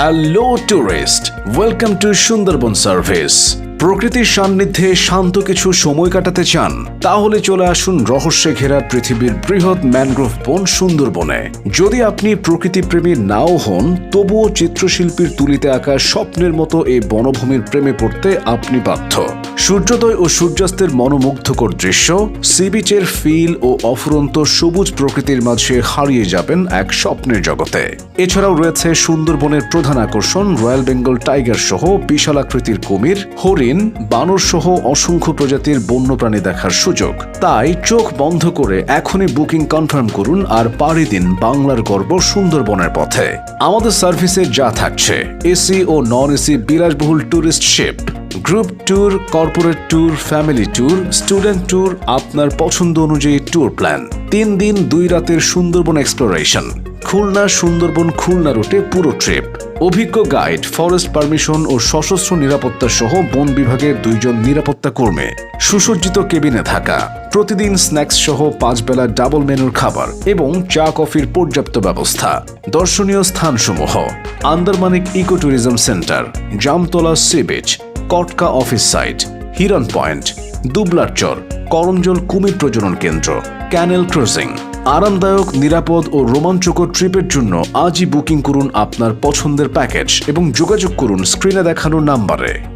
Hello tourist welcome to Sundarban service প্রকৃতির সান্নিধ্যে শান্ত কিছু সময় কাটাতে চান, তাহলে চলে আসুন রহস্যে ঘেরা পৃথিবীর বৃহৎ ম্যানগ্রোভ বন সুন্দরবনে। যদি আপনি প্রকৃতি প্রেমী নাও হন, তবুও চিত্রশিল্পীর তুলিতে আঁকা স্বপ্নের মতো এই বনভূমির প্রেমে পড়তে আপনি বাধ্য। সূর্যোদয় ও সূর্যাস্তের মনোমুগ্ধকর দৃশ্য সি বিচের ফিল ও অফুরন্ত সবুজ প্রকৃতির মাঝে হারিয়ে যাবেন এক স্বপ্নের জগতে। এছাড়াও রয়েছে সুন্দরবনের প্রধান আকর্ষণ রয়্যাল বেঙ্গল টাইগার সহ বিশাল আকৃতির কুমির, হরিণ, বানর সহ অসংখ্য প্রজাতির বন্যপ্রাণী দেখার সুযোগ। তাই চোখ বন্ধ করে এখনই বুকিং কনফার্ম করুন আর পাড়ি দিন বাংলার গর্ব সুন্দরবনের পথে। আমাদের সার্ভিসে যা থাকছে, এসি ও নন এসি বিলাসবহুল tourist ship. Group tour, corporate tour, family tour, student tour, আপনার পছন্দ অনুযায়ী ট্যুর প্ল্যান। তিন দিন, দুই রাতের সুন্দরবন এক্সপ্লোরেশন। খুলনা, সুন্দরবন, খুলনা রুটে পুরো ট্রিপ। অভিজ্ঞ গাইড, ফরেস্ট পারমিশন ও সশস্ত্র নিরাপত্তা সহ বন বিভাগের দুইজন নিরাপত্তা কর্মী। সুসজ্জিত কেবিনে থাকা। প্রতিদিন স্ন্যাক্স সহ পাঁচ বেলা ডাবল মেনুর খাবার এবং চা কফির পর্যাপ্ত ব্যবস্থা। দর্শনীয় স্থানসমূহ। Andharmanik eco tourism centre. Jamtola, sea beach. Katka office site Hiron point Dublarchar Karamjal কুমির প্রজনন কেন্দ্র, ক্যানেল ক্রসিং। আরামদায়ক, নিরাপদ ও রোমাঞ্চকর ট্রিপের জন্য আজই বুকিং করুন আপনার পছন্দের প্যাকেজ এবং যোগাযোগ করুন স্ক্রিনে দেখানো নাম্বারে।